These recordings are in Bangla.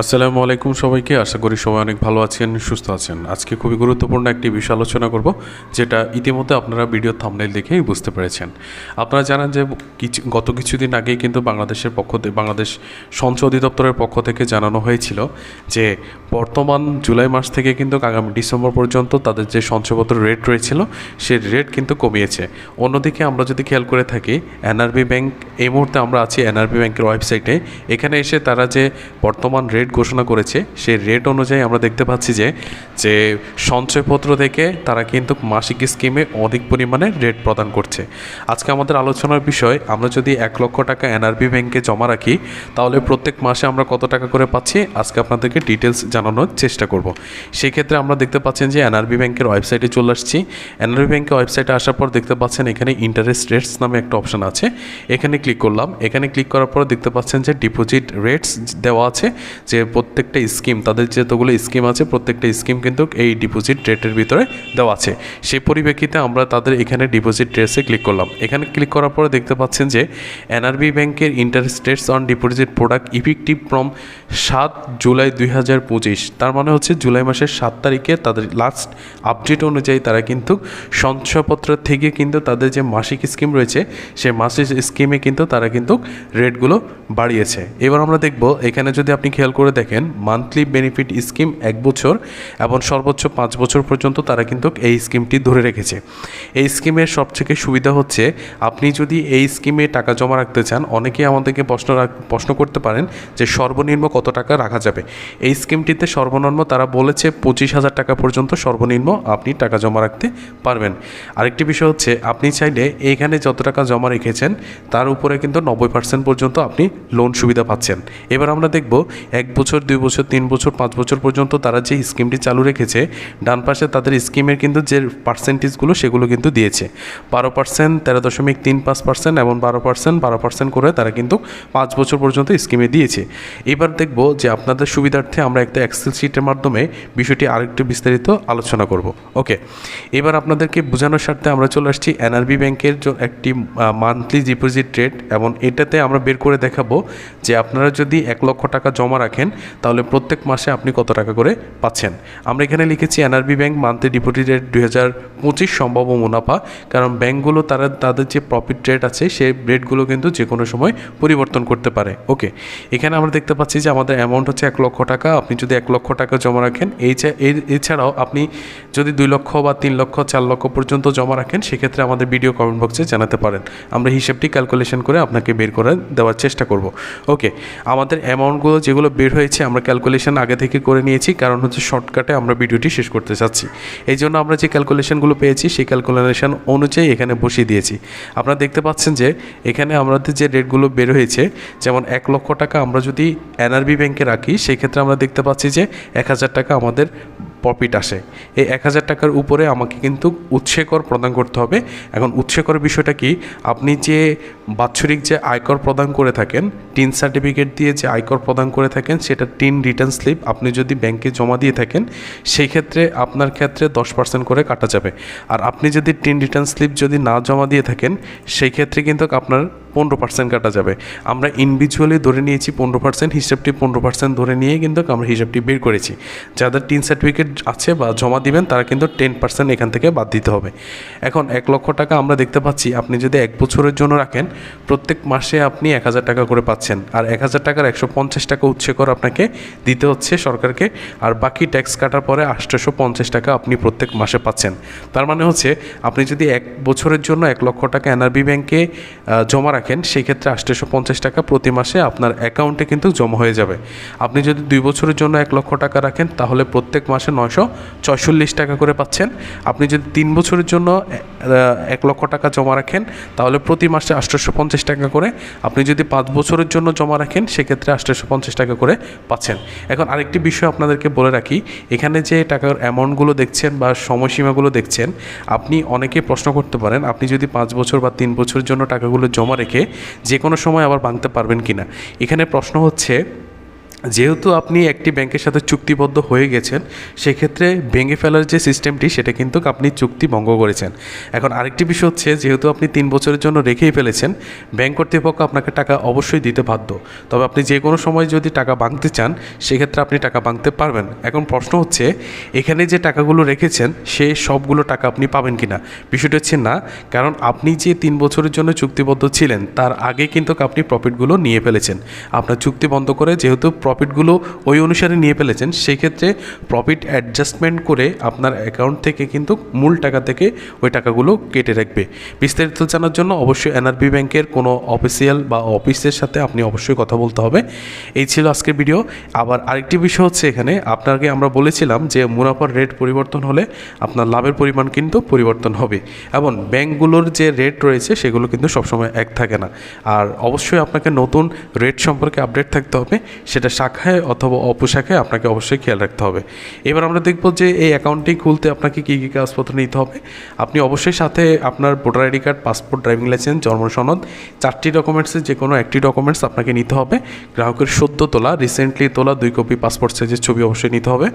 আসসালামু আলাইকুম সবাইকে। আশা করি সবাই অনেক ভালো আছেন, সুস্থ আছেন। আজকে খুবই গুরুত্বপূর্ণ একটি বিষয় আলোচনা করব, যেটা ইতিমধ্যে আপনারা ভিডিও থামনেল দেখেই বুঝতে পেরেছেন। আপনারা জানেন যে কিছু, গত কিছুদিন আগেই কিন্তু বাংলাদেশের পক্ষ থেকে বাংলাদেশ সঞ্চয় অধিদপ্তরের পক্ষ থেকে জানানো হয়েছিল যে বর্তমান জুলাই মাস থেকে কিন্তু আগামী ডিসেম্বর পর্যন্ত তাদের যে সঞ্চয়পত্র রেট রয়েছিল, সেই রেট কিন্তু কমিয়েছে। অন্যদিকে আমরা যদি খেয়াল করে থাকি, এনআরবি ব্যাংক, এই মুহূর্তে আমরা আছি এনআরবি ব্যাংকের ওয়েবসাইটে এখানে এসে তারা যে বর্তমান রেট ঘোষণা করেছে, সেই রেট অনুযায়ী আমরা দেখতে পাচ্ছি যে যে সঞ্চয়পত্র থেকে তারা কিন্তু মাসিক স্কিমে অধিক পরিমাণে রেট প্রদান করছে। আজকে আমাদের আলোচনার বিষয়, আমরা যদি এক লক্ষ টাকা এনআরবি ব্যাংকে জমা রাখি, তাহলে প্রত্যেক মাসে আমরা কত টাকা করে পাচ্ছি? আজকে আপনাদেরকে ডিটেলস জানানোর চেষ্টা করব। সেই ক্ষেত্রে আমরা দেখতে পাচ্ছেন যে, এনআরবি ব্যাংকের ওয়েবসাইটে চলে আসছি। এনআরবি ব্যাংকের ওয়েবসাইটে আসার পর দেখতে পাচ্ছেন এখানে ইন্টারেস্ট রেটস নামে একটা অপশন আছে। এখানে ক্লিক করলাম। এখানে ক্লিক করার পর দেখতে পাচ্ছেন যে ডিপোজিট রেটস দেওয়া আছে। যে প্রত্যেকটা স্কিম তাদের যতগুলো স্কিম আছে, প্রত্যেকটা স্কিম কিন্তু এই ডিপোজিট রেটের ভিতরে দেওয়া আছে। সেই পরিপ্রেক্ষিতে আমরা তাদের এখানে ডিপোজিট রেটসে ক্লিক করলাম। এখানে ক্লিক করার পরে দেখতে পাচ্ছেন যে এনআরবি ব্যাংকের interest rates on deposit product effective from সাত জুলাই দুই হাজার পঁচিশ। তার মানে হচ্ছে জুলাই মাসের সাত তারিখে তাদের লাস্ট আপডেট অনুযায়ী তারা কিন্তু সঞ্চয়পত্র থেকে কিন্তু তাদের যে মাসিক স্কিম রয়েছে, সেই মাসিক স্কিমে কিন্তু তারা কিন্তু রেটগুলো বাড়িয়েছে। এবার আমরা দেখব, এখানে যদি আপনি খেয়াল করে দেখেন মান্থলি বেনিফিট স্কিম এক বছর এবং সর্বোচ্চ পাঁচ বছর পর্যন্ত তারা কিন্তু এই স্কিমটি ধরে রেখেছে। এই স্কিমের সবথেকে সুবিধা হচ্ছে, আপনি যদি এই স্কিমে টাকা জমা রাখতে চান অনেকেই আমাদেরকে প্রশ্ন প্রশ্ন করতে পারেন যে সর্বনিম্ন কত টাকা রাখা যাবে। এই স্কিমটিতে সর্বনিম্ন তারা বলেছে পঁচিশ হাজার টাকা পর্যন্ত সর্বনিম্ন আপনি টাকা জমা রাখতে পারবেন। আরেকটি বিষয় হচ্ছে, আপনি চাইলে এইখানে যত টাকা জমা রেখেছেন, তার উপরে কিন্তু নব্বই পার্সেন্ট পর্যন্ত আপনি লোন সুবিধা পাচ্ছেন। এবার আমরা দেখব, এক বছর, দুই বছর, তিন বছর, পাঁচ বছর পর্যন্ত তারা যে স্কিমটি চালু রেখেছে, ডান পাশে তাদের স্কিমের কিন্তু যে পার্সেন্টেজগুলো সেগুলো কিন্তু দিয়েছে। বারো পার্সেন্ট তেরো দশমিক তিন পাঁচ পার্সেন্ট এবং বারো পার্সেন্ট বারো পার্সেন্ট করে তারা কিন্তু পাঁচ বছর পর্যন্ত স্কিমে দিয়েছে। এবার দেখব যে আপনাদের সুবিধার্থে আমরা একটা এক্সেল শিটের মাধ্যমে বিষয়টি আরেকটু বিস্তারিত আলোচনা করব। ওকে এবার আপনাদেরকে বোঝানোর স্বার্থে আমরা চলে আসছি এনআরবি ব্যাংকের একটি মান্থলি ডিপোজিট রেট এবং এটাতে আমরা বের করে দেখাবো যে আপনারা যদি এক লক্ষ টাকা জমা রাখেন, তাহলে প্রত্যেক মাসে আপনি কত টাকা করে পাচ্ছেন? আমরা এখানে লিখেছি NRB bank monthly deposit rate দুই হাজার পঁচিশ সম্ভাব্য মুনাফা, কারণ ব্যাংকগুলো তারা, তাদের যে প্রফিট রেট আছে, সেই রেটগুলো কিন্তু যে কোনো সময় পরিবর্তন করতে পারে। ওকে এখানে আমরা দেখতে পাচ্ছি যে আমাদের অ্যামাউন্ট হচ্ছে এক লক্ষ টাকা। আপনি যদি এক লক্ষ টাকা জমা রাখেন, এই এছাড়াও আপনি যদি দুই লক্ষ বা তিন লক্ষ, চার লক্ষ পর্যন্ত জমা রাখেন, সেক্ষেত্রে আমাদের ভিডিও কমেন্ট বক্সে জানাতে পারেন। আমরা হিসেবটি ক্যালকুলেশন করে আপনাকে বের করে দেওয়ার চেষ্টা করব। ওকে আমাদের অ্যামাউন্টগুলো যেগুলো বের হয়েছে, আমরা ক্যালকুলেশন আগে থেকে করে নিয়েছি, কারণ হচ্ছে শর্টকাটে আমরা ভিডিওটি শেষ করতে চাচ্ছি। এই জন্য আমরা যে ক্যালকুলেশনগুলো পেয়েছি, সেই ক্যালকুলেশন অনুযায়ী এখানে বসিয়ে দিয়েছি। আপনারা দেখতে পাচ্ছেন যে, এখানে আমাদের যে রেটগুলো বের হয়েছে, যেমন এক লক্ষ টাকা আমরা যদি এনআরবি ব্যাংকে রাখি সেক্ষেত্রে আমরা দেখতে পাচ্ছি যে, এক হাজার টাকা আমাদের প্রফিট আসে। এই এক হাজার টাকার উপরে আমাকে কিন্তু উৎসে কর প্রদান করতে হবে। এখন উৎসে কর বিষয়টা কি? আপনি যে বাৎসরিক যে আয়কর প্রদান করে থাকেন, টিন সার্টিফিকেট দিয়ে যে আয়কর প্রদান করে থাকেন, সেটা টিন রিটার্ন স্লিপ আপনি যদি ব্যাংকে জমা দিয়ে থাকেন, সেই ক্ষেত্রে আপনার ক্ষেত্রে দশ পার্সেন্ট করে কাটা যাবে। আর আপনি যদি টিন রিটার্ন স্লিপ যদি না জমা দিয়ে থাকেন, সেই ক্ষেত্রে কিন্তু আপনার পনেরো পার্সেন্ট কাটা যাবে। আমরা ইন্ডিভিজুয়ালি ধরে নিয়েছি পনেরো পার্সেন্ট হিসাবটি পনেরো পার্সেন্ট ধরে নিয়ে কিন্তু আমরা হিসাবটি বের করেছি। যাদের টিন সার্টিফিকেট আছে বা জমা দিবেন, তারা কিন্তু টেন পার্সেন্ট এখান থেকে বাদ দিতে হবে। এখন এক লক্ষ টাকা আমরা দেখতে পাচ্ছি, আপনি যদি এক বছরের জন্য রাখেন, প্রত্যেক মাসে আপনি এক হাজার টাকা করে পাচ্ছেন। আর এক হাজার টাকার একশো পঞ্চাশ টাকা উচ্ছে কর আপনাকে দিতে হচ্ছে সরকারকে, আর বাকি ট্যাক্স কাটার পরে আটশোশো পঞ্চাশ টাকা আপনি প্রত্যেক মাসে পাচ্ছেন। তার মানে হচ্ছে, আপনি যদি এক বছরের জন্য এক লক্ষ টাকা এনআরবি ব্যাংকে জমা রাখেন সেই ক্ষেত্রে আটশোশো পঞ্চাশ টাকা প্রতি মাসে আপনার অ্যাকাউন্টে কিন্তু জমা হয়ে যাবে। আপনি যদি দুই বছরের জন্য এক লক্ষ টাকা রাখেন, তাহলে প্রত্যেক মাসে নয়শো ছয়চল্লিশ টাকা করে পাচ্ছেন। আপনি যদি তিন বছরের জন্য এক লক্ষ টাকা জমা রাখেন, তাহলে প্রতি মাসে আটশোশো পঞ্চাশ টাকা করে। আপনি যদি পাঁচ বছরের জন্য জমা রাখেন, সেক্ষেত্রে আটশোশো পঞ্চাশ টাকা করে পাচ্ছেন। এখন আরেকটি বিষয় আপনাদেরকে বলে রাখি, এখানে যে টাকার অ্যামাউন্টগুলো দেখছেন বা সময়সীমাগুলো দেখছেন, আপনি অনেকে প্রশ্ন করতে পারেন, আপনি যদি পাঁচ বছর বা তিন বছরের জন্য টাকাগুলো জমা রেখে যে কোনো সময় আবার ভাঙতে পারবেন কি না এখানে প্রশ্ন হচ্ছে যেহেতু আপনি একটি ব্যাংকের সাথে চুক্তিবদ্ধ হয়ে গেছেন, সেক্ষেত্রে ভেঙে ফেলার যে সিস্টেমটি, সেটা কিন্তু আপনি চুক্তি ভঙ্গ করেছেন। এখন আরেকটি বিষয় হচ্ছে, যেহেতু আপনি তিন বছরের জন্য রেখেই ফেলেছেন, ব্যাংক কর্তৃপক্ষ আপনাকে টাকা অবশ্যই দিতে বাধ্য। তবে আপনি যে কোনো সময় যদি টাকা ভাঙতে চান, সেক্ষেত্রে আপনি টাকা ভাঙতে পারবেন। এখন প্রশ্ন হচ্ছে, এখানে যে টাকাগুলো রেখেছেন, সে সবগুলো টাকা আপনি পাবেন কি না বিষয়টা হচ্ছে না, কারণ আপনি যে তিন বছরের জন্য চুক্তিবদ্ধ ছিলেন, তার আগে কিন্তু আপনি প্রফিটগুলো নিয়ে ফেলেছেন। আপনার চুক্তি বন্ধ করে যেহেতু প্রফিটগুলো ওই অনুসারে নিয়ে ফেলেছেন সেই ক্ষেত্রে প্রফিট অ্যাডজাস্টমেন্ট করে আপনার অ্যাকাউন্ট থেকে কিন্তু মূল টাকা থেকে ওই টাকাগুলো কেটে রাখবে। বিস্তারিত জানার জন্য অবশ্যই এনআরবি ব্যাংকের কোনো অফিসিয়াল বা অফিসের সাথে আপনি অবশ্যই কথা বলতে হবে। এই ছিল আজকের ভিডিও আবার আরেকটি বিষয় হচ্ছে এখানে, আপনাকে আমরা বলেছিলাম যে মুনাফার রেট পরিবর্তন হলে আপনার লাভের পরিমাণ কিন্তু পরিবর্তন হবে। এবং ব্যাংকগুলোর যে রেট রয়েছে, সেগুলো কিন্তু সবসময় এক থাকে না। আর অবশ্যই আপনাকে নতুন রেট সম্পর্কে আপডেট থাকতে হবে, সেটা শাখায় অথবা অপশাখায় আপনাকে অবশ্যই খেয়াল রাখতে হবে। এবার আমরা দেখব যে এই অ্যাকাউন্টটি খুলতে আপনাকে কী কী কাগজপত্র নিতে হবে। আপনি অবশ্যই সাথে আপনার voter ID card, passport, driving licence, জন্ম সনদ, চারটি ডকুমেন্টসের যে কোনো একটি ডকুমেন্টস আপনাকে নিতে হবে। গ্রাহকের সদ্য তোলা রিসেন্টলি তোলা দুই কপি পাসপোর্ট সাইজের ছবি অবশ্যই নিতে হবে।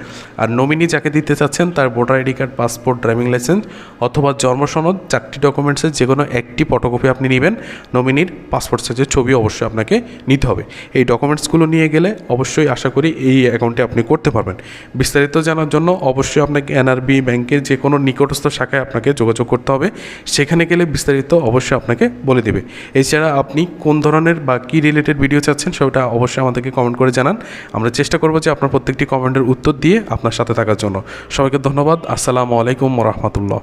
আর নমিনি যাকে দিতে চাচ্ছেন তার voter ID card, passport, driving licence অথবা জন্ম সনদ, চারটি ডকুমেন্টসের যে কোনো একটি ফটোকপি আপনি নেবেন। নমিনির পাসপোর্ট সাইজের ছবি অবশ্যই আপনাকে নিতে হবে। এই ডকুমেন্টসগুলো নিয়ে গেলে অবশ্যই আশা করি এই অ্যাকাউন্টে আপনি করতে পারবেন। বিস্তারিত জানার জন্য অবশ্যই আপনাকে এনআরবি ব্যাংকের যে কোনো নিকটস্থ শাখায় আপনাকে যোগাযোগ করতে হবে। সেখানে গেলে বিস্তারিত অবশ্যই আপনাকে বলে দেবে। এছাড়া আপনি কোন ধরনের বা কী রিলেটেড ভিডিও চাচ্ছেন সেটা অবশ্যই আমাদেরকে কমেন্ট করে জানান। আমরা চেষ্টা করব যে আপনার প্রত্যেকটি কমেন্টের উত্তর দিয়ে আপনার সাথে থাকার জন্য। সবাইকে ধন্যবাদ। আসসালামু আলাইকুম রহমতুল্লাহ।